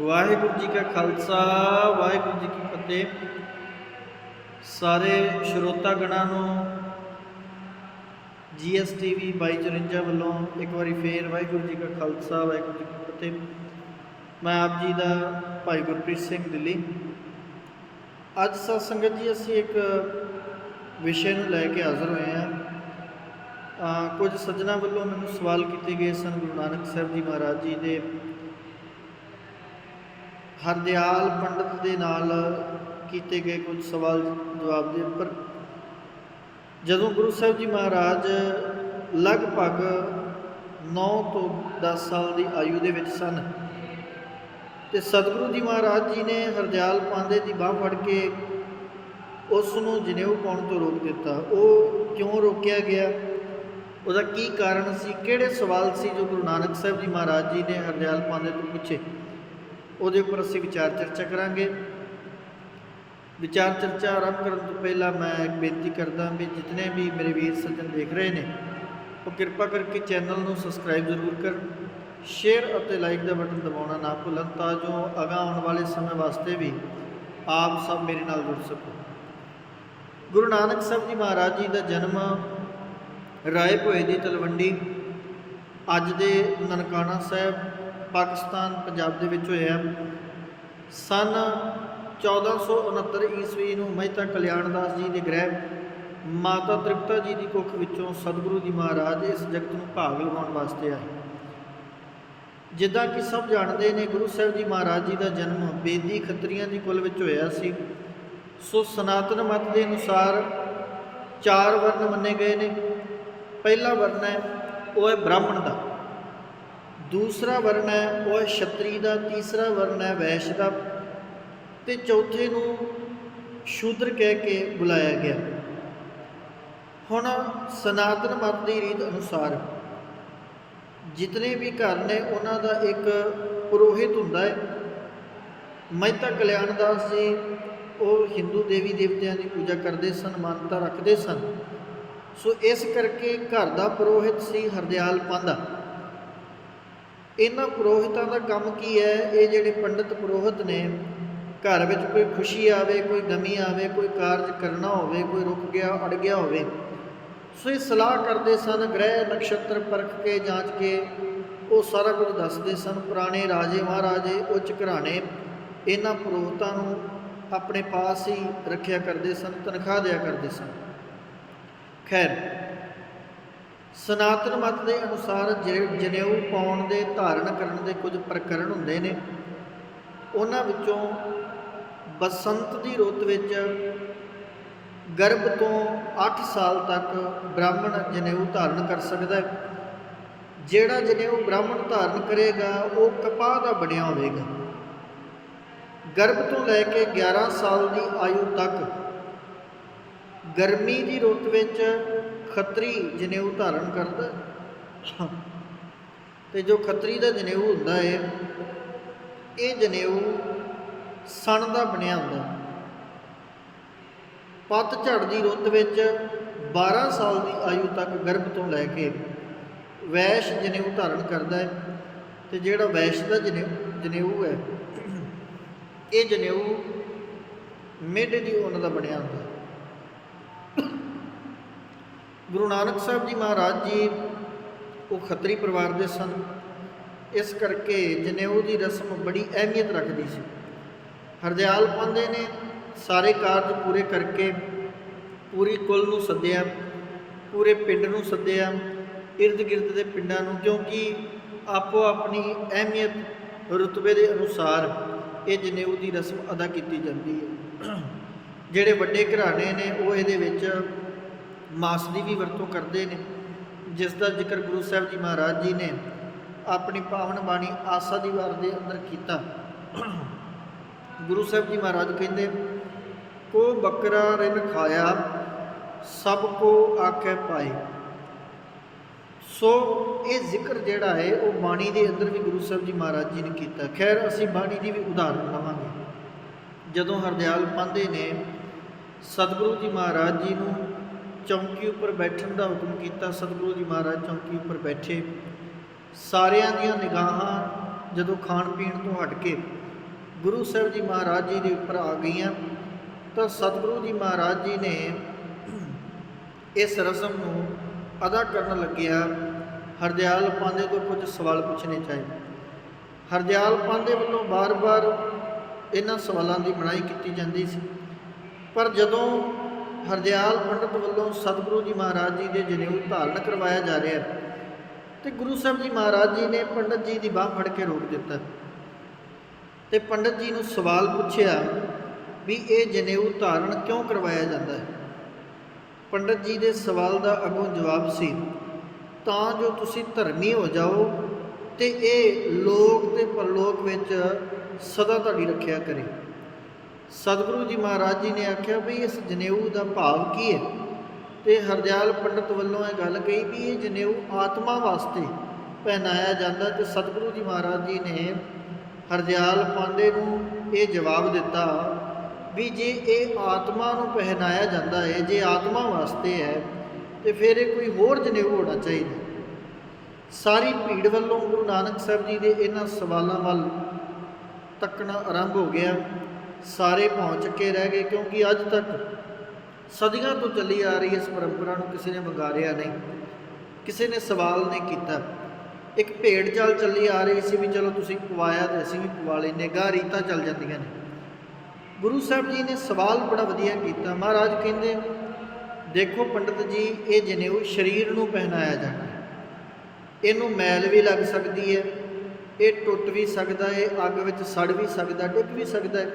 ਵਾਹਿਗੁਰੂ ਜੀ ਕਾ ਖਾਲਸਾ, ਵਾਹਿਗੁਰੂ ਜੀ ਕੀ ਫਤਿਹ। ਸਾਰੇ ਸਰੋਤਾ ਗਣਾਂ ਨੂੰ ਜੀਐਸਟੀਵੀ 2254 ਵੱਲੋਂ ਇੱਕ ਵਾਰੀ ਫੇਰ ਵਾਹਿਗੁਰੂ ਜੀ ਕਾ ਖਾਲਸਾ, ਵਾਹਿਗੁਰੂ ਜੀ ਕੀ ਫਤਿਹ। ਮੈਂ ਆਪ ਜੀ ਦਾ ਭਾਈ ਗੁਰਪ੍ਰੀਤ ਸਿੰਘ ਦਿੱਲੀ। ਅੱਜ ਸਤ ਸੰਗਤ ਜੀ, ਅਸੀਂ ਇੱਕ ਵਿਸ਼ੇ ਨੂੰ ਲੈ ਕੇ ਹਾਜ਼ਰ ਹੋਏ ਹਾਂ। ਕੁਝ ਸੱਜਣਾ ਵੱਲੋਂ ਮੈਨੂੰ ਸਵਾਲ ਕੀਤੇ ਗਏ ਸਨ ਗੁਰੂ ਨਾਨਕ ਸਾਹਿਬ ਜੀ ਮਹਾਰਾਜ ਜੀ ਦੇ। ਹਰਦਿਆਲ ਪੰਡਤ ਦੇ ਨਾਲ ਕੀਤੇ ਗਏ ਕੁਝ ਸਵਾਲ ਜਵਾਬ ਦੇ ਉੱਪਰ। ਜਦੋਂ ਗੁਰੂ ਸਾਹਿਬ ਜੀ ਮਹਾਰਾਜ ਲਗਭਗ 9 ਤੋਂ 10 ਸਾਲ ਦੀ ਆਯੂ ਦੇ ਵਿੱਚ ਸਨ ਤੇ ਸਤਿਗੁਰੂ ਜੀ ਮਹਾਰਾਜ ਜੀ ਨੇ ਹਰਦਿਆਲ ਪਾਂਦੇ ਦੀ ਬਾਹ ਫੜ ਕੇ ਉਸ ਨੂੰ ਜਨੇਊ ਪਾਉਣ ਤੋਂ ਰੋਕ ਦਿੱਤਾ। ਉਹ ਕਿਉਂ ਰੋਕਿਆ ਗਿਆ? ਉਹਦਾ ਕੀ ਕਾਰਨ ਸੀ? ਕਿਹੜੇ ਸਵਾਲ ਸੀ ਜੋ ਗੁਰੂ ਨਾਨਕ ਸਾਹਿਬ ਜੀ ਮਹਾਰਾਜ ਜੀ ਨੇ ਹਰਦਿਆਲ ਪਾਂਦੇ ਤੋਂ ਪੁੱਛੇ? ਉਹਦੇ ਉੱਪਰ ਅਸੀਂ ਵਿਚਾਰ ਚਰਚਾ ਕਰਾਂਗੇ। ਵਿਚਾਰ ਚਰਚਾ ਆਰੰਭ ਕਰਨ ਤੋਂ ਪਹਿਲਾਂ ਮੈਂ ਇੱਕ ਬੇਨਤੀ ਕਰਦਾ ਵੀ ਜਿਤਨੇ ਵੀ ਮੇਰੇ ਵੀਰ ਸੱਜਣ ਦੇਖ ਰਹੇ ਨੇ, ਉਹ ਕਿਰਪਾ ਕਰਕੇ ਚੈਨਲ ਨੂੰ ਸਬਸਕ੍ਰਾਈਬ ਜ਼ਰੂਰ ਕਰਨ। ਸ਼ੇਅਰ ਅਤੇ ਲਾਈਕ ਦਾ ਬਟਨ ਦਬਾਉਣਾ ਨਾ ਭੁੱਲਣ ਤਾਂ ਜੋ ਅਗਾਂਹ ਆਉਣ ਵਾਲੇ ਸਮੇਂ ਵਾਸਤੇ ਵੀ ਆਪ ਸਭ ਮੇਰੇ ਨਾਲ ਜੁੜ ਸਕੋ। ਗੁਰੂ ਨਾਨਕ ਸਾਹਿਬ ਜੀ ਮਹਾਰਾਜ ਜੀ ਦਾ ਜਨਮ ਰਾਏ ਭੋਏ ਦੀ ਤਲਵੰਡੀ, ਅੱਜ ਦੇ ਨਨਕਾਣਾ ਸਾਹਿਬ ਪਾਕਿਸਤਾਨ ਪੰਜਾਬ ਦੇ ਵਿੱਚ ਹੋਇਆ। ਸਨ 1469 ਈਸਵੀ ਨੂੰ ਮਹਿਤਾ ਕਲਿਆਣ ਦਾਸ ਜੀ ਦੇ ਗ੍ਰਹਿ ਮਾਤਾ ਤ੍ਰਿਪਤਾ ਜੀ ਦੀ ਕੁੱਖ ਵਿੱਚੋਂ ਸਤਿਗੁਰੂ ਜੀ ਮਹਾਰਾਜ ਇਸ ਜਗਤ ਨੂੰ ਭਾਗ ਲਗਾਉਣ ਵਾਸਤੇ ਆਏ। ਜਿੱਦਾਂ ਕਿ ਸਭ ਜਾਣਦੇ ਨੇ, ਗੁਰੂ ਸਾਹਿਬ ਜੀ ਮਹਾਰਾਜ ਜੀ ਦਾ ਜਨਮ ਬੇਦੀ ਖੱਤਰੀਆਂ ਦੀ ਕੁਲ ਵਿੱਚ ਹੋਇਆ ਸੀ। ਸੋ ਸਨਾਤਨ ਮਤ ਦੇ ਅਨੁਸਾਰ ਚਾਰ ਵਰਨ ਮੰਨੇ ਗਏ ਨੇ। ਪਹਿਲਾ ਵਰਨ ਹੈ, ਉਹ ਹੈ ਬ੍ਰਾਹਮਣ ਦਾ। ਦੂਸਰਾ ਵਰਣ ਹੈ, ਉਹ ਹੈ ਛਤਰੀ ਦਾ, ਤੀਸਰਾ ਵਰਣ ਹੈ ਵੈਸ਼ ਦਾ ਤੇ ਚੌਥੇ ਨੂੰ ਸ਼ੂਦਰ ਕਹਿ ਕੇ ਬੁਲਾਇਆ ਗਿਆ। ਹੁਣ ਸਨਾਤਨ ਮਤ ਦੀ ਰੀਤ ਅਨੁਸਾਰ ਜਿਤਨੇ ਵੀ ਘਰ ਨੇ, ਉਹਨਾਂ ਦਾ ਇੱਕ ਪੁਰੋਹਿਤ ਹੁੰਦਾ ਹੈ। ਮਹਿਤਾ ਕਲਿਆਣ ਦਾਸ ਜੀ ਉਹ ਹਿੰਦੂ ਦੇਵੀ ਦੇਵਤਿਆਂ ਦੀ ਪੂਜਾ ਕਰਦੇ ਸਨ, ਮਾਨਤਾ ਰੱਖਦੇ ਸਨ। ਸੋ ਇਸ ਕਰਕੇ ਘਰ ਦਾ ਪੁਰੋਹਿਤ ਸੀ ਹਰਦਿਆਲ ਪਾਂਦਾ ਇਹਨਾਂ ਪੁਰੋਹਿਤਾਂ ਦਾ ਕੰਮ ਕੀ ਹੈ? ਇਹ ਜਿਹੜੇ ਪੰਡਿਤ ਪੁਰੋਹਿਤ ਨੇ, ਘਰ ਵਿੱਚ ਕੋਈ ਖੁਸ਼ੀ ਆਵੇ, ਕੋਈ ਗਮੀ ਆਵੇ, ਕੋਈ ਕਾਰਜ ਕਰਨਾ ਹੋਵੇ, ਕੋਈ ਰੁਕ ਗਿਆ, ਅੜ ਗਿਆ ਹੋਵੇ ਸੋ ਇਹ ਸਲਾਹ ਕਰਦੇ ਸਨ, ਗ੍ਰਹਿ ਨਕਸ਼ਤਰ ਪਰਖ ਕੇ, ਜਾਂਚ ਕੇ, ਉਹ ਸਾਰਾ ਕੁਝ ਦੱਸਦੇ ਸਨ। ਪੁਰਾਣੇ ਰਾਜੇ ਮਹਾਰਾਜੇ, ਉੱਚ ਘਰਾਣੇ, ਇਹਨਾਂ ਪੁਰੋਹਿਤਾਂ ਨੂੰ ਆਪਣੇ ਪਾਸ ਹੀ ਰੱਖਿਆ ਕਰਦੇ ਸਨ, ਤਨਖਾਹ ਦਿਆ ਕਰਦੇ ਸਨ। ਖੈਰ ਸਨਾਤਨ ਮਤ ਦੇ ਅਨੁਸਾਰ ਜਿਹੜੇ ਜਨੇਊ ਪਾਉਣ ਦੇ, ਧਾਰਨ ਕਰਨ ਦੇ ਕੁਝ ਪ੍ਰਕਰਣ ਹੁੰਦੇ ਨੇ। ਉਹਨਾਂ ਵਿੱਚੋਂ ਬਸੰਤ ਦੀ ਰੁੱਤ ਵਿੱਚ ਗਰਭ ਤੋਂ 8 ਸਾਲ ਤੱਕ ਬ੍ਰਾਹਮਣ ਜਨੇਊ ਧਾਰਨ ਕਰ ਸਕਦਾ ਹੈ। ਜਿਹੜਾ ਜਨੇਊ ਬ੍ਰਾਹਮਣ ਧਾਰਨ ਕਰੇਗਾ, ਉਹ ਕਪਾਹ ਦਾ ਬਣਿਆ ਹੋਵੇਗਾ। ਗਰਭ ਤੋਂ ਲੈ ਕੇ 11 ਸਾਲ ਦੀ ਆਯੂ ਤੱਕ ਗਰਮੀ ਦੀ ਰੁੱਤ ਵਿੱਚ ਖੱਤਰੀ ਜਨੇਊ ਧਾਰਨ ਕਰਦਾ ਹੈ। ਤੇ ਜੋ ਖੱਤਰੀ ਦਾ ਜਨੇਊ ਹੁੰਦਾ ਹੈ, ਇਹ ਜਨੇਊ ਸਣ ਦਾ ਬਣਿਆ ਹੁੰਦਾ ਹੈ। ਪਤਝੜ ਦੀ ਰੁੱਤ ਵਿੱਚ 12 ਸਾਲ ਦੀ ਆਯੂ ਤੱਕ ਗਰਭ ਤੋਂ ਲੈ ਕੇ ਵੈਸ਼ ਜਨੇਊ ਧਾਰਨ ਕਰਦਾ ਹੈ ਤੇ ਜਿਹੜਾ ਵੈਸ਼ ਦਾ ਜਨੇਊ ਜਨੇਊ ਹੈ, ਇਹ ਜਨੇਊ ਮਿੱਡ ਦੀ ਉਹਨਾਂ ਦਾ ਬਣਿਆ ਹੁੰਦਾ ਗੁਰੂ ਨਾਨਕ ਸਾਹਿਬ ਜੀ ਮਹਾਰਾਜ ਜੀ, ਉਹ ਖੱਤਰੀ ਪਰਿਵਾਰ ਦੇ ਸਨ। ਇਸ ਕਰਕੇ ਜਨੇਊ ਦੀ ਰਸਮ ਬੜੀ ਅਹਿਮੀਅਤ ਰੱਖਦੀ ਸੀ। ਹਰਦਿਆਲ ਪਾਉਂਦੇ ਨੇ, ਸਾਰੇ ਕਾਰਜ ਪੂਰੇ ਕਰਕੇ ਪੂਰੀ ਕੁੱਲ ਨੂੰ ਸੱਦਿਆ, ਪੂਰੇ ਪਿੰਡ ਨੂੰ ਸੱਦਿਆ, ਇਰਦ ਗਿਰਦ ਦੇ ਪਿੰਡਾਂ ਨੂੰ, ਕਿਉਂਕਿ ਆਪੋ ਆਪਣੀ ਅਹਿਮੀਅਤ ਰੁਤਬੇ ਦੇ ਅਨੁਸਾਰ ਇਹ ਜਨੇਊ ਦੀ ਰਸਮ ਅਦਾ ਕੀਤੀ ਜਾਂਦੀ ਹੈ। ਜਿਹੜੇ ਵੱਡੇ ਘਰਾਣੇ ਨੇ, ਉਹ ਇਹਦੇ ਵਿੱਚ ਮਾਸ ਦੀ ਵੀ ਵਰਤੋਂ ਕਰਦੇ ਨੇ, ਜਿਸ ਦਾ ਜ਼ਿਕਰ ਗੁਰੂ ਸਾਹਿਬ ਜੀ ਮਹਾਰਾਜ ਜੀ ਨੇ ਆਪਣੀ ਪਾਵਨ ਬਾਣੀ ਆਸਾ ਦੀ ਵਾਰ ਦੇ ਅੰਦਰ ਕੀਤਾ। ਗੁਰੂ ਸਾਹਿਬ ਜੀ ਮਹਾਰਾਜ ਕਹਿੰਦੇ, ਕੋ ਬੱਕਰਾ ਰਿਨ ਖਾਇਆ, ਸਭ ਕੋ ਆਖੇ ਪਾਏ। ਸੋ ਇਹ ਜ਼ਿਕਰ ਜਿਹੜਾ ਹੈ, ਉਹ ਬਾਣੀ ਦੇ ਅੰਦਰ ਵੀ ਗੁਰੂ ਸਾਹਿਬ ਜੀ ਮਹਾਰਾਜ ਜੀ ਨੇ ਕੀਤਾ। ਖੈਰ, ਅਸੀਂ ਬਾਣੀ ਦੀ ਵੀ ਉਦਾਹਰਨ ਲਵਾਂਗੇ। ਜਦੋਂ ਹਰਦਿਆਲ ਪਾਂਦੇ ਨੇ, ਸਤਿਗੁਰੂ ਜੀ ਮਹਾਰਾਜ ਜੀ ਨੂੰ ਚੌਂਕੀ ਉੱਪਰ ਬੈਠਣ ਦਾ ਹੁਕਮ ਕੀਤਾ, ਸਤਿਗੁਰੂ ਜੀ ਮਹਾਰਾਜ ਚੌਂਕੀ ਉੱਪਰ ਬੈਠੇ। ਸਾਰਿਆਂ ਦੀਆਂ ਨਿਗਾਹਾਂ ਜਦੋਂ ਖਾਣ ਪੀਣ ਤੋਂ ਹਟ ਕੇ ਗੁਰੂ ਸਾਹਿਬ ਜੀ ਮਹਾਰਾਜ ਜੀ ਦੇ ਉੱਪਰ ਆ ਗਈਆਂ, ਤਾਂ ਸਤਿਗੁਰੂ ਜੀ ਮਹਾਰਾਜ ਜੀ ਨੇ ਇਸ ਰਸਮ ਨੂੰ ਅਦਾ ਕਰਨ ਲੱਗਿਆ। ਹਰਦਿਆਲ ਪਾਂਦੇ ਤੋਂ ਕੁਝ ਸਵਾਲ ਪੁੱਛਣੇ ਚਾਹੀਦੇ ਹਰਦਿਆਲ ਪਾਂਦੇ ਵੱਲੋਂ ਬਾਰ-ਬਾਰ ਇਹਨਾਂ ਸਵਾਲਾਂ ਦੀ ਬਣਾਈ ਕੀਤੀ ਜਾਂਦੀ ਸੀ। ਪਰ ਜਦੋਂ ਹਰਦਿਆਲ ਪੰਡਤ ਵੱਲੋਂ ਸਤਿਗੁਰੂ ਜੀ ਮਹਾਰਾਜ ਜੀ ਦੇ ਜਨੇਊ ਧਾਰਨ ਕਰਵਾਇਆ ਜਾ ਰਿਹਾ ਹੈ, ਤੇ ਗੁਰੂ ਸਾਹਿਬ ਜੀ ਮਹਾਰਾਜ ਜੀ ਨੇ ਪੰਡਤ ਜੀ ਦੀ ਬਾਹ ਫੜ ਕੇ ਰੋਕ ਦਿੱਤਾ। ਤੇ ਪੰਡਤ ਜੀ ਨੂੰ ਸਵਾਲ ਪੁੱਛਿਆ ਵੀ ਇਹ ਜਨੇਊ ਧਾਰਨ ਕਿਉਂ ਕਰਵਾਇਆ ਜਾਂਦਾ ਹੈ? ਪੰਡਤ ਜੀ ਦੇ ਸਵਾਲ ਦਾ ਅੱਗੋਂ ਜਵਾਬ ਸੀ ਤਾਂ ਜੋ ਤੁਸੀਂ ਧਰਮੀ ਹੋ ਜਾਓ ਤੇ ਇਹ ਲੋਕ ਤੇ ਪਰਲੋਕ ਵਿੱਚ ਸਦਾ ਤੁਹਾਡੀ ਰੱਖਿਆ ਕਰੇ। ਸਤਿਗੁਰੂ ਜੀ ਮਹਾਰਾਜ ਜੀ ਨੇ ਆਖਿਆ ਵੀ ਇਸ ਜਨੇਊ ਦਾ ਭਾਵ ਕੀ ਹੈ? ਤੇ ਹਰਦਿਆਲ ਪੰਡਤ ਵੱਲੋਂ ਇਹ ਗੱਲ ਕਹੀ ਵੀ ਇਹ ਜਨੇਊ ਆਤਮਾ ਵਾਸਤੇ ਪਹਿਨਾਇਆ ਜਾਂਦਾ ਤੇ ਸਤਿਗੁਰੂ ਜੀ ਮਹਾਰਾਜ ਜੀ ਨੇ ਹਰਦਿਆਲ ਪਾਂਡੇ ਨੂੰ ਇਹ ਜਵਾਬ ਦਿੱਤਾ ਵੀ ਜੇ ਇਹ ਆਤਮਾ ਨੂੰ ਪਹਿਨਾਇਆ ਜਾਂਦਾ ਹੈ, ਜੇ ਆਤਮਾ ਵਾਸਤੇ ਹੈ, ਤੇ ਫਿਰ ਇਹ ਕੋਈ ਹੋਰ ਜਨੇਊ ਹੋਣਾ ਚਾਹੀਦਾ ਸਾਰੀ ਭੀੜ ਵੱਲੋਂ ਗੁਰੂ ਨਾਨਕ ਸਾਹਿਬ ਜੀ ਦੇ ਇਹਨਾਂ ਸਵਾਲਾਂ ਵੱਲ ਤੱਕਣਾ ਆਰੰਭ ਹੋ ਗਿਆ। ਸਾਰੇ ਪਹੁੰਚ ਕੇ ਰਹਿ ਗਏ ਕਿਉਂਕਿ ਅੱਜ ਤੱਕ ਸਦੀਆਂ ਤੋਂ ਚੱਲੀ ਆ ਰਹੀ ਇਸ ਪਰੰਪਰਾ ਨੂੰ ਕਿਸੇ ਨੇ ਵੰਗਾਰਿਆ ਨਹੀਂ। ਕਿਸੇ ਨੇ ਸਵਾਲ ਨਹੀਂ ਕੀਤਾ। ਇੱਕ ਭੇਡ ਚਾਲ ਚੱਲੀ ਆ ਰਹੀ ਸੀ ਵੀ ਚਲੋ ਤੁਸੀਂ ਪਵਾਇਆ ਤੇ ਅਸੀਂ ਵੀ ਪਵਾ ਲੈਨੇ ਗਾ ਰੀਤਾਂ ਚੱਲ ਜਾਂਦੀਆਂ ਨੇ। ਗੁਰੂ ਸਾਹਿਬ ਜੀ ਨੇ ਸਵਾਲ ਬੜਾ ਵਧੀਆ ਕੀਤਾ। ਮਹਾਰਾਜ ਕਹਿੰਦੇ, ਦੇਖੋ ਪੰਡਤ ਜੀ, ਇਹ ਜਨੇਊ ਸਰੀਰ ਨੂੰ ਪਹਿਨਾਇਆ ਜਾਂਦਾ ਇਹਨੂੰ ਮੈਲ ਵੀ ਲੱਗ ਸਕਦੀ ਹੈ, ਇਹ ਟੁੱਟ ਵੀ ਸਕਦਾ ਹੈ, ਅੱਗ ਵਿੱਚ ਸੜ ਵੀ ਸਕਦਾ, ਡਿੱਗ ਵੀ ਸਕਦਾ ਹੈ।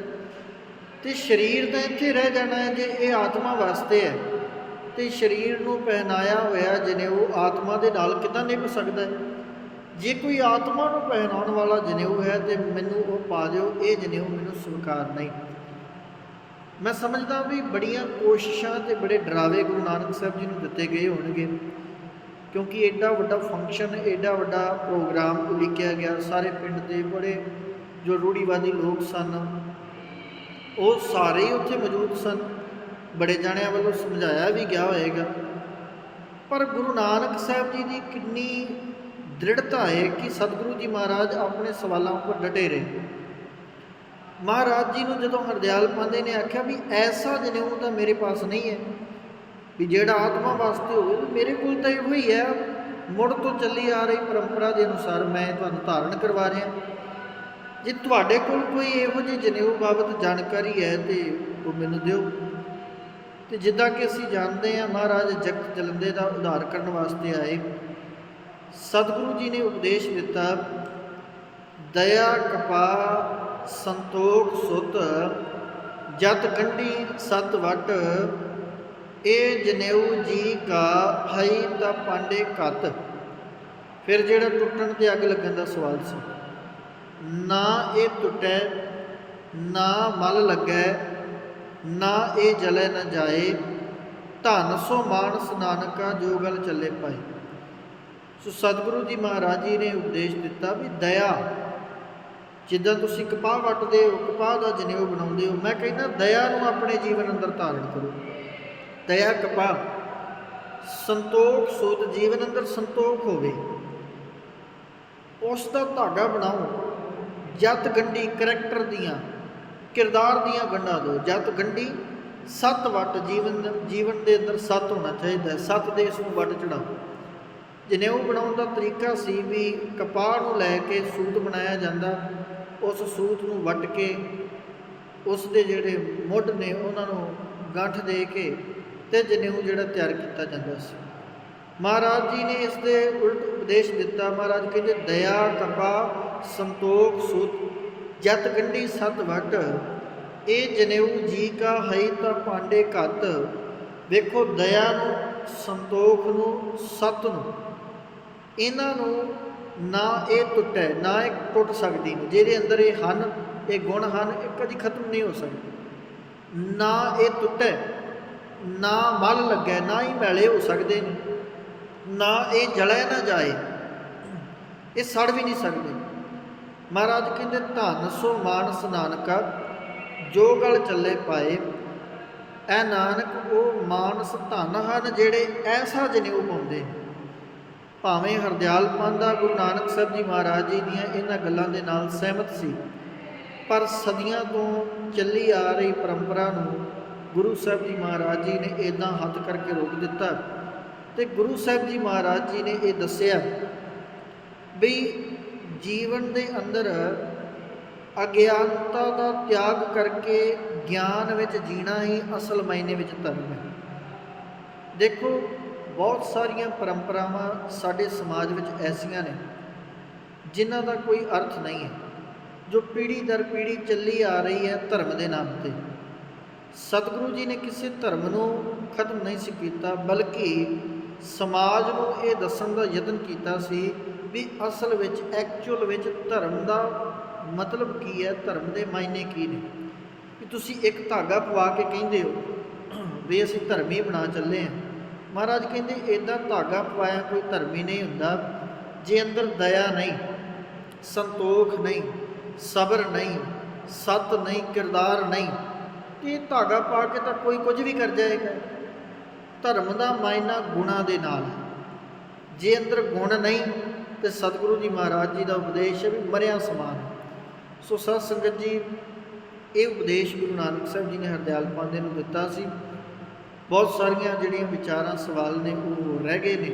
ਤੇ ਸਰੀਰ ਤਾਂ ਇੱਥੇ ਰਹਿ ਜਾਣਾ ਹੈ ਜੇ ਇਹ ਆਤਮਾ ਵਾਸਤੇ ਹੈ। ਤੇ ਸਰੀਰ ਨੂੰ ਪਹਿਨਾਇਆ ਹੋਇਆ ਜਨੇਊ ਆਤਮਾ ਦੇ ਨਾਲ ਕਿਦਾਂ ਨਿਭ ਸਕਦਾ ਹੈ? ਜੇ ਕੋਈ ਆਤਮਾ ਨੂੰ ਪਹਿਨਾਉਣ ਵਾਲਾ ਜਨੇਊ ਹੈ ਤੇ ਮੈਨੂੰ ਉਹ ਪਾ ਦਿਓ, ਇਹ ਜਨੇਊ ਮੈਨੂੰ ਸਵੀਕਾਰ ਨਹੀਂ। ਮੈਂ ਸਮਝਦਾ ਵੀ ਬੜੀਆਂ ਕੋਸ਼ਿਸ਼ਾਂ ਤੇ ਬੜੇ ਡਰਾਵੇ ਗੁਰੂ ਨਾਨਕ ਸਾਹਿਬ ਜੀ ਨੂੰ ਦਿੱਤੇ ਗਏ ਹੋਣਗੇ। ਕਿਉਂਕਿ ਐਡਾ ਵੱਡਾ ਫੰਕਸ਼ਨ ਐਡਾ ਵੱਡਾ ਪ੍ਰੋਗਰਾਮ ਉਲੀਕਿਆ ਗਿਆ। ਸਾਰੇ ਪਿੰਡ ਦੇ ਬੜੇ ਜੋ ਰੂੜੀਵਾਦੀ ਲੋਕ ਸਨ। ਉਹ ਸਾਰੇ ਹੀ ਉੱਥੇ ਮੌਜੂਦ ਸਨ। ਬੜੇ ਜਾਣਿਆਂ ਵੱਲੋਂ ਸਮਝਾਇਆ ਵੀ ਗਿਆ ਹੋਏਗਾ ਪਰ ਗੁਰੂ ਨਾਨਕ ਸਾਹਿਬ ਜੀ ਦੀ ਕਿੰਨੀ ਦ੍ਰਿੜਤਾ ਹੈ ਕਿ ਸਤਿਗੁਰੂ ਜੀ ਮਹਾਰਾਜ ਆਪਣੇ ਸਵਾਲਾਂ ਉੱਪਰ ਡਟੇ ਰਹੇ। ਮਹਾਰਾਜ ਜੀ ਨੂੰ ਜਦੋਂ ਹਰਦਿਆਲ ਪਾਂਦੇ ਨੇ ਆਖਿਆ ਵੀ ਐਸਾ ਜਨੇਊ ਤਾਂ ਮੇਰੇ ਪਾਸ ਨਹੀਂ ਹੈ, ਵੀ ਜਿਹੜਾ ਆਤਮਾ ਵਾਸਤੇ ਹੋਵੇ ਮੇਰੇ ਕੋਲ ਤਾਂ ਇਹੋ ਹੀ ਹੈ। ਮੁੜ ਤੋਂ ਚੱਲੀ ਆ ਰਹੀ ਪਰੰਪਰਾ ਦੇ ਅਨੁਸਾਰ ਮੈਂ ਤੁਹਾਨੂੰ ਧਾਰਨ ਕਰਵਾ ਰਿਹਾ। ਜੇ ਤੁਹਾਡੇ ਕੋਲ ਕੋਈ ਇਹੋ ਜਿਹੀ ਜਨੇਊ ਬਾਬਤ ਜਾਣਕਾਰੀ ਹੈ ਤੇ ਉਹ ਮੈਨੂੰ ਦਿਓ। ਤੇ ਜਿੱਦਾਂ ਕਿ ਅਸੀਂ ਜਾਣਦੇ ਹਾਂ, ਮਹਾਰਾਜ ਜਗਤ ਜਲੰਦੇ ਦਾ ਉਧਾਰ ਕਰਨ ਵਾਸਤੇ ਆਏ। ਸਤਿਗੁਰੂ ਜੀ ਨੇ ਉਪਦੇਸ਼ ਦਿੱਤਾ, ਦਇਆ ਕਪਾ ਸੰਤੋਖ, ਸੁਤ, ਜਤ ਕੰਢੀ, ਸਤ ਵਟ, ਇਹ ਜਨੇਊ ਜੀ ਕਾ ਹਈ ਤਾਂ ਪਾਂਡੇ ਕਤ ਫਿਰ ਜਿਹੜਾ ਟੁੱਟਣ ਤੇ ਅੱਗ ਲੱਗਣ ਦਾ ਸਵਾਲ ਸੀ। ਨਾ ਇਹ ਟੁੱਟੈ, ਨਾ ਮਲ ਲੱਗੈ, ਨਾ ਇਹ ਜਲੇ ਨਾ ਜਾਏ, ਧਨ ਸੋ ਮਾਨਸ ਨਾਨਕਾ ਜੋ ਗਲ ਚੱਲੇ ਪਾਏ। ਸੋ ਸਤਿਗੁਰੂ ਜੀ ਮਹਾਰਾਜ ਜੀ ਨੇ ਉਪਦੇਸ਼ ਦਿੱਤਾ ਵੀ ਦਇਆ, ਜਿੱਦਾਂ ਤੁਸੀਂ ਕਪਾਹ ਵੱਟਦੇ ਹੋ, ਕਪਾਹ ਦਾ ਜਨੇਊ ਬਣਾਉਂਦੇ ਹੋ, ਮੈਂ ਕਹਿੰਦਾ ਦਇਆ ਨੂੰ ਆਪਣੇ ਜੀਵਨ ਅੰਦਰ ਧਾਰਨ ਕਰੋ। ਦਇਆ ਕਪਾਹ, ਸੰਤੋਖ ਸੋਤ ਜੀਵਨ ਅੰਦਰ ਸੰਤੋਖ ਹੋਵੇ। ਉਸ ਦਾ ਧਾਗਾ ਬਣਾਓ। ਜਤ ਗੰਢੀ ਕਰੈਕਟਰ ਦੀਆਂ, ਕਿਰਦਾਰ ਦੀਆਂ ਗੰਢਾਂ ਦੋ ਜਤ ਗੰਢੀ ਸੱਤ ਵਟ ਜੀਵਨ ਜੀਵਨ ਦੇ ਅੰਦਰ ਸੱਤ ਹੋਣਾ ਚਾਹੀਦਾ ਸੱਤ ਦੇ ਇਸ ਨੂੰ ਵਟ ਚੜਾਓ ਜਨੇਊ ਬਣਾਉਣ ਦਾ ਤਰੀਕਾ ਸੀ ਵੀ ਕਪਾਹ ਨੂੰ ਲੈ ਕੇ ਸੂਤ ਬਣਾਇਆ ਜਾਂਦਾ, ਉਸ ਸੂਤ ਨੂੰ ਵੱਟ ਕੇ ਉਸ ਦੇ ਜਿਹੜੇ ਮੁੱਢ ਨੇ ਉਹਨਾਂ ਨੂੰ ਗੰਠ ਦੇ ਕੇ ਤੇ ਜਨੇਊ ਜਿਹੜਾ ਤਿਆਰ ਕੀਤਾ ਜਾਂਦਾ ਸੀ। ਮਹਾਰਾਜ ਜੀ ਨੇ ਇਸ ਦੇ ਉਲਟ ਉਪਦੇਸ਼ ਦਿੱਤਾ। ਮਹਾਰਾਜ ਕਹਿੰਦੇ, ਦਇਆ, ਕਪਾਹ ਸੰਤੋਖ ਸੁਤ ਜਤ ਗੰਢੀ ਸਤ ਵਟ ਇਹ ਜਨੇਊ ਜੀ ਕਾ ਹੈ ਤਾਂ ਪਾਂਡੇ ਘਤ, ਵੇਖੋ ਦਇਆ ਨੂੰ, ਸੰਤੋਖ ਨੂੰ, ਸਤ ਨੂੰ। ਇਹਨਾਂ ਨੂੰ ਨਾ ਇਹ ਟੁੱਟੇ, ਨਾ ਇਹ ਟੁੱਟ ਸਕਦੀ ਨਹੀਂ ਜਿਹਦੇ ਅੰਦਰ ਇਹ ਹਨ, ਇਹ ਗੁਣ ਹਨ, ਇਹ ਕਦੀ ਖਤਮ ਨਹੀਂ ਹੋ ਸਕਦੇ। ਨਾ ਇਹ ਟੁੱਟੈ, ਨਾ ਮਲ ਲੱਗੈ, ਨਾ ਹੀ ਮੈਲੇ ਹੋ ਸਕਦੇ ਨੇ। ਨਾ ਇਹ ਜਲੇ ਨਾ ਜਾਏ। ਇਹ ਸੜ ਵੀ ਨਹੀਂ ਸਕਦੇ। ਮਹਾਰਾਜ ਕਹਿੰਦੇ, ਧੰਨ ਸੋ ਮਾਨਸ ਨਾਨਕਾ ਜੋ ਗਲ ਚੱਲੇ ਪਾਏ, ਐ ਨਾਨਕ ਉਹ ਮਾਨਸ ਧਨ ਹਨ ਜਿਹੜੇ ਐਸਾ ਜਨੇਊ ਪਾਉਂਦੇ। ਭਾਵੇਂ ਹਰਦਿਆਲ ਪਾਂਦਾ ਗੁਰੂ ਨਾਨਕ ਸਾਹਿਬ ਜੀ ਮਹਾਰਾਜ ਜੀ ਦੀਆਂ ਇਹਨਾਂ ਗੱਲਾਂ ਦੇ ਨਾਲ ਸਹਿਮਤ ਸੀ, ਪਰ ਸਦੀਆਂ ਤੋਂ ਚੱਲੀ ਆ ਰਹੀ ਪਰੰਪਰਾ ਨੂੰ ਗੁਰੂ ਸਾਹਿਬ ਜੀ ਮਹਾਰਾਜ ਜੀ ਨੇ ਇਦਾਂ ਹੱਥ ਕਰਕੇ ਰੋਕ ਦਿੱਤਾ ਤੇ ਗੁਰੂ ਸਾਹਿਬ ਜੀ ਮਹਾਰਾਜ ਜੀ ਨੇ ਇਹ ਦੱਸਿਆ ਵੀ ਜੀਵਨ ਦੇ ਅੰਦਰ ਅਗਿਆਨਤਾ ਦਾ ਤਿਆਗ ਕਰਕੇ ਗਿਆਨ ਵਿੱਚ ਜੀਣਾ ਹੀ ਅਸਲ ਮਾਇਨੇ ਵਿੱਚ ਧਰਮ ਹੈ। ਦੇਖੋ, ਬਹੁਤ ਸਾਰੀਆਂ ਪਰੰਪਰਾਵਾਂ ਸਾਡੇ ਸਮਾਜ ਵਿੱਚ ਐਸੀਆਂ ਨੇ, ਜਿਨ੍ਹਾਂ ਦਾ ਕੋਈ ਅਰਥ ਨਹੀਂ ਹੈ, ਜੋ ਪੀੜ੍ਹੀ ਦਰ ਪੀੜ੍ਹੀ ਚੱਲੀ ਆ ਰਹੀ ਹੈ ਧਰਮ ਦੇ ਨਾਮ ਤੇ। ਸਤਿਗੁਰੂ ਜੀ ਨੇ ਕਿਸੇ ਧਰਮ ਨੂੰ ਖਤਮ ਨਹੀਂ ਸੀ ਕੀਤਾ, ਬਲਕਿ ਸਮਾਜ ਨੂੰ ਇਹ ਦੱਸਣ ਦਾ ਯਤਨ ਕੀਤਾ ਸੀ ਵੀ ਅਸਲ ਵਿੱਚ ਐਕਚੁਅਲ ਵਿੱਚ ਧਰਮ ਦਾ ਮਤਲਬ ਕੀ ਹੈ? ਧਰਮ ਦੇ ਮਾਇਨੇ ਕੀ ਨੇ? ਵੀ ਤੁਸੀਂ ਇੱਕ ਧਾਗਾ ਪਵਾ ਕੇ ਕਹਿੰਦੇ ਹੋ, ਵੀ ਅਸੀਂ ਧਰਮੀ ਬਣਾ ਚੱਲੇ ਹਾਂ। ਮਹਾਰਾਜ ਕਹਿੰਦੇ ਇਦਾਂ ਧਾਗਾ ਪਵਾਇਆ ਕੋਈ ਧਰਮੀ ਨਹੀਂ ਹੁੰਦਾ। ਜੇ ਅੰਦਰ ਦਇਆ ਨਹੀਂ, ਸੰਤੋਖ ਨਹੀਂ, ਸਬਰ ਨਹੀਂ, ਸਤ ਨਹੀਂ, ਕਿਰਦਾਰ ਨਹੀਂ, ਤੇ ਇਹ ਧਾਗਾ ਪਾ ਕੇ ਤਾਂ ਕੋਈ ਕੁਝ ਵੀ ਕਰ ਜਾਏਗਾ। ਧਰਮ ਦਾ ਮਾਇਨਾ ਗੁਣਾ ਦੇ ਨਾਲ ਹੈ। ਜੇ ਅੰਦਰ ਗੁਣ ਨਹੀਂ ਤੇ ਸਤਿਗੁਰੂ ਜੀ ਮਹਾਰਾਜ ਜੀ ਦਾ ਉਪਦੇਸ਼ ਹੈ ਵੀ ਮਰਿਆ ਸਮਾਨ। ਸੋ ਸਤ ਸੰਗਤ ਜੀ, ਇਹ ਉਪਦੇਸ਼ ਗੁਰੂ ਨਾਨਕ ਸਾਹਿਬ ਜੀ ਨੇ ਹਰਦਿਆਲ ਪਾਂਦੇ ਨੂੰ ਦਿੱਤਾ ਸੀ। ਬਹੁਤ ਸਾਰੀਆਂ ਜਿਹੜੀਆਂ ਵਿਚਾਰਾਂ, ਸਵਾਲ ਨੇ, ਉਹ ਰਹਿ ਗਏ ਨੇ।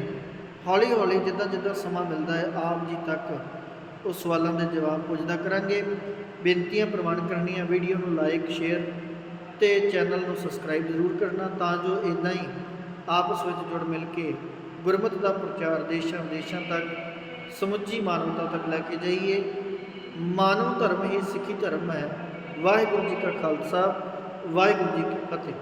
ਹੌਲੀ ਹੌਲੀ ਜਿੱਦਾਂ ਜਿੱਦਾਂ ਸਮਾਂ ਮਿਲਦਾ ਹੈ, ਆਪ ਜੀ ਤੱਕ ਉਹ ਸਵਾਲਾਂ ਦੇ ਜਵਾਬ ਪੁੱਜਦਾ ਕਰਾਂਗੇ। ਬੇਨਤੀਆਂ ਪ੍ਰਵਾਨ ਕਰਨੀਆਂ, ਵੀਡੀਓ ਨੂੰ ਲਾਈਕ ਸ਼ੇਅਰ ਤੇ ਚੈਨਲ ਨੂੰ ਸਬਸਕ੍ਰਾਈਬ ਜ਼ਰੂਰ ਕਰਨਾ ਤਾਂ ਜੋ ਇਦਾਂ ਹੀ ਆਪਸ ਵਿੱਚ ਜੁੜ ਮਿਲ ਕੇ ਗੁਰਮਤਿ ਦਾ ਪ੍ਰਚਾਰ ਦੇਸ਼ਾਂ ਵਿਦੇਸ਼ਾਂ ਤੱਕ ਸਮੁੱਚੀ ਮਾਨਵਤਾ ਤੱਕ ਲੈ ਕੇ ਜਾਈਏ। ਮਾਨਵ ਧਰਮ ਹੀ ਸਿੱਖੀ ਧਰਮ ਹੈ। ਵਾਹਿਗੁਰੂ ਜੀ ਕਾ ਖਾਲਸਾ, ਵਾਹਿਗੁਰੂ ਜੀ ਕੀ ਫਤਿਹ।